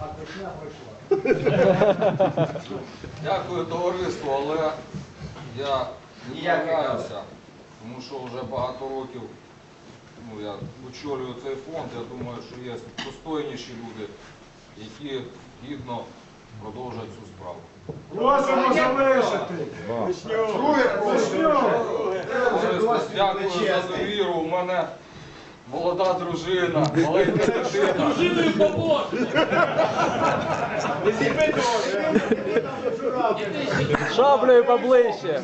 А точня пройшла. Дякую товариству, але я не являюся, тому що вже багато років ну, я очолюю цей фонд. Я думаю, що є достойніші люди, які гідно продовжать цю справу. Просимо залишити. Друге просимо. Товариство, Дякую за довіру. У мене молода дружина, маленька дитина. Дружиною поможете. Шаблею поближче.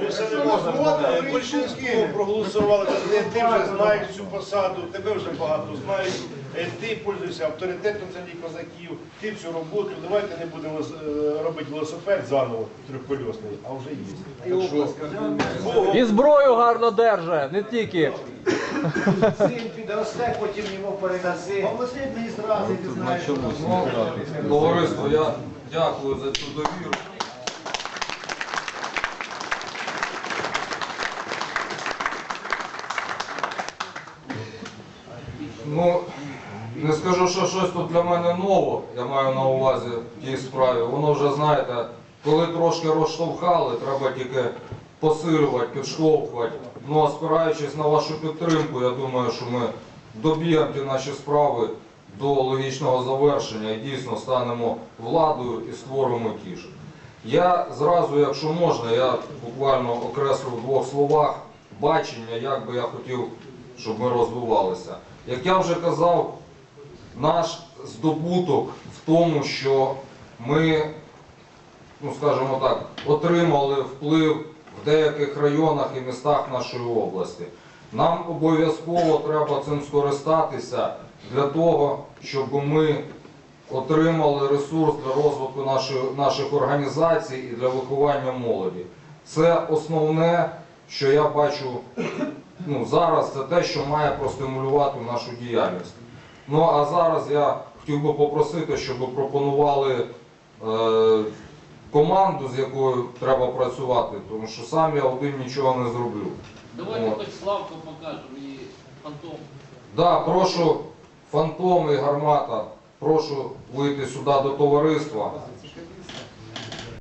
Більше не можна. Большинство проголосували, ти, вже знаєш цю посаду, тебе вже багато знають. Е, Ти пользуєшся авторитетом серед козаків, ти цю роботу. Давайте не будемо е, робити велосипед заново трьохкольосний, а вже є. І зброю гарно держи, не тільки. Син підросте, потім йому передаси. Обласний адміністрації, ти знаєш. Ну, Товариство, я дякую за цю довіру. Ну, не скажу, що щось тут для мене ново, я маю на увазі в тій справі. Воно вже, знаєте, коли трошки розштовхали, треба тільки посилювати, підштовхувати. Ну, а спираючись на вашу підтримку, я думаю, що ми доб'ємо ті наші справи до логічного завершення і дійсно станемо владою і створимо тіше. Я зразу, якщо можна, я буквально окреслю в двох словах бачення, як би я хотів, щоб ми розвивалися. Як я вже казав, наш здобуток в тому, що ми, ну скажімо так, отримали вплив в деяких районах і містах нашої області. Нам обов'язково треба цим скористатися для того, щоб ми отримали ресурс для розвитку наших організацій і для виховання молоді. Це основне, що я бачу ну, зараз, це те, що має простимулювати нашу діяльність. Ну а зараз я хотів би попросити, щоб пропонували е, команду, з якою треба працювати, тому що сам я один нічого не зроблю. Давайте От. хоч Славку покажемо і фантом. Да, прошу фантом і гармата, прошу вийти сюди до товариства.